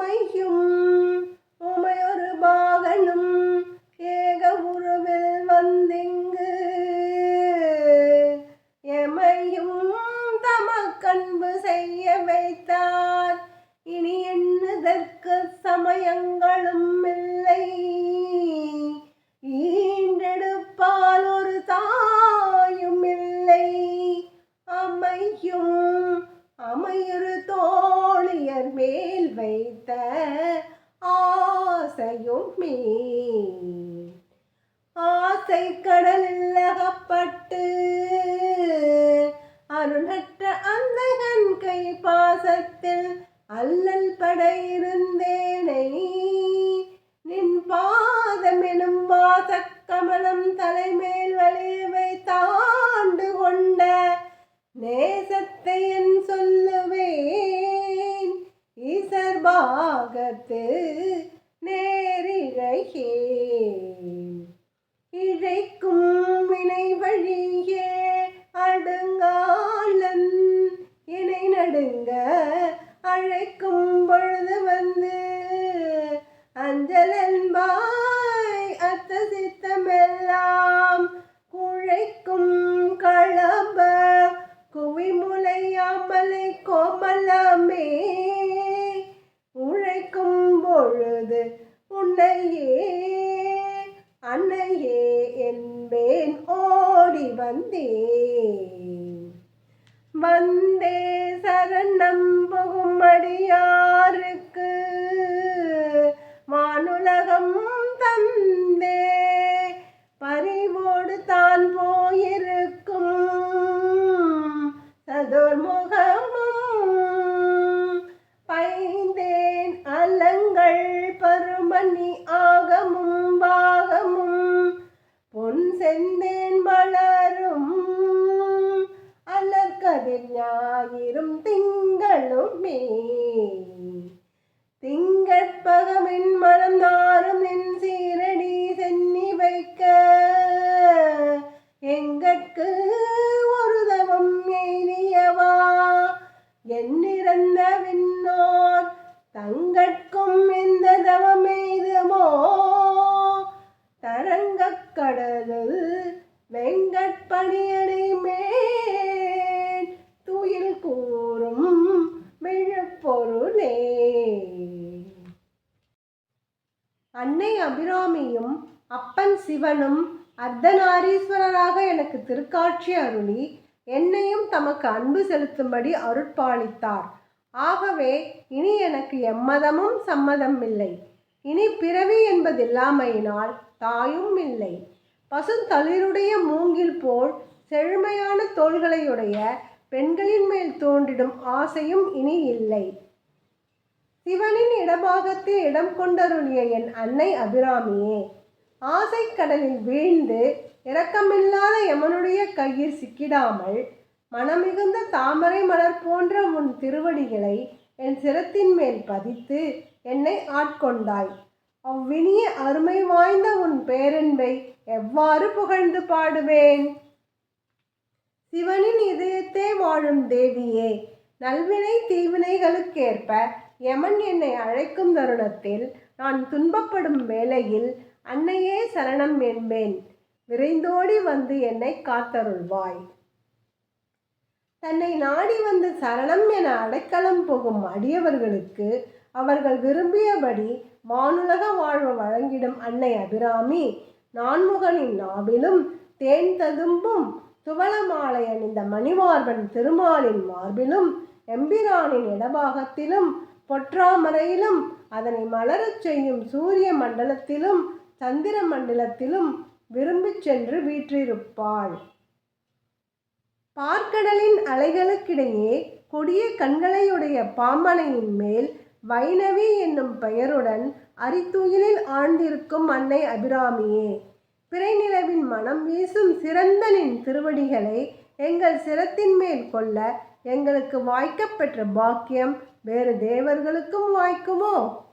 உமையும் ஆசையும் ஆசை கடலில் அகப்பட்டு அருளற்ற அந்தகன் கை பாசத்தில் அல்லல் பட இருந்தேனை நின் பாதம் எனும் வாசக் தலைமேல் வலிவை வைத்தான் Thank you. அன்னையே அன்னையே என்பேன் ஓடி வந்தேன். வந்தே சரணம் புகும் செந்தேன் வளரும் அலர்கதிர் ஞாயிறும் திங்களுமே அன்னை அபிராமியும் அப்பன் சிவனும் அர்த்தநாரீஸ்வரராக எனக்கு திருக்காட்சி அருளி என்னையும் தமக்கு அன்பு செலுத்தும்படி அருட்பாளித்தார் ஆகவே இனி எனக்கு எம்மதமும் சம்மதம் இல்லை. இனி பிறவி என்பதில்லாமையினால் தாயும் இல்லை. பசுந்தளிருடைய மூங்கில் போல் செழுமையான தோள்களையுடைய பெண்களின் மேல் தோன்றிடும் ஆசையும் இனி இல்லை. சிவனின் இடபாகத்தில் இடம் கொண்டருளிய என் அன்னை அபிராமியே ஆசை கடலில் வீழ்ந்து இரக்கமில்லாத யமனுடைய கையில் சிக்கிடாமல் மனமிகுந்த தாமரை மலர் போன்ற உன் திருவடிகளை என் சிரத்தின் மேல் பதித்து என்னை ஆட்கொண்டாய். அவ்வினிய அருமை வாய்ந்த உன் பேரன்பை எவ்வாறு புகழ்ந்து பாடுவேன்? சிவனின் இதயத்தே வாழும் தேவியே நல்வினை தீவினைகளுக்கேற்ப யமன் என்னை அழைக்கும் தருணத்தில் நான் துன்பப்படும் வேளையில் அன்னையே சரணம் என்பேன். விரைந்தோடி வந்து என்னை காத்தருள்வாய். தன்னை நாடி வந்து சரணம் என அடைக்கலம் போகும் அடியவர்களுக்கு அவர்கள் விரும்பியபடி வானுலக வாழ்வு வழங்கிடும் அன்னை அபிராமி நான்முகனின் நாவிலும் தேன் ததும்பும் துவளமாலை அணிந்த மணிமார்பன் திருமாலின் மார்பிலும் எம்பிரானின் இடபாகத்திலும் பொற்றாமரையிலும் அதனை மலரச் செய்யும் சூரிய மண்டலத்திலும் சந்திர மண்டலத்திலும் விரும்பிச் சென்று வீற்றிருப்பாள். பார்க்கடலின் அலைகளுக்கிடையே கொடிய கண்களையுடைய பாம்பனையின் மேல் வைணவி என்னும் பெயருடன் அரித்துயிலில் ஆழ்ந்திருக்கும் அன்னை அபிராமியே பிறைநிலவின் மனம் வீசும் சிறந்தனின் திருவடிகளை எங்கள் சிரத்தின் மேல் கொள்ள எங்களுக்கு வாய்க்கப்பெற்ற பாக்கியம் வேறு தேவர்களுக்கும் வாய்க்குமோ?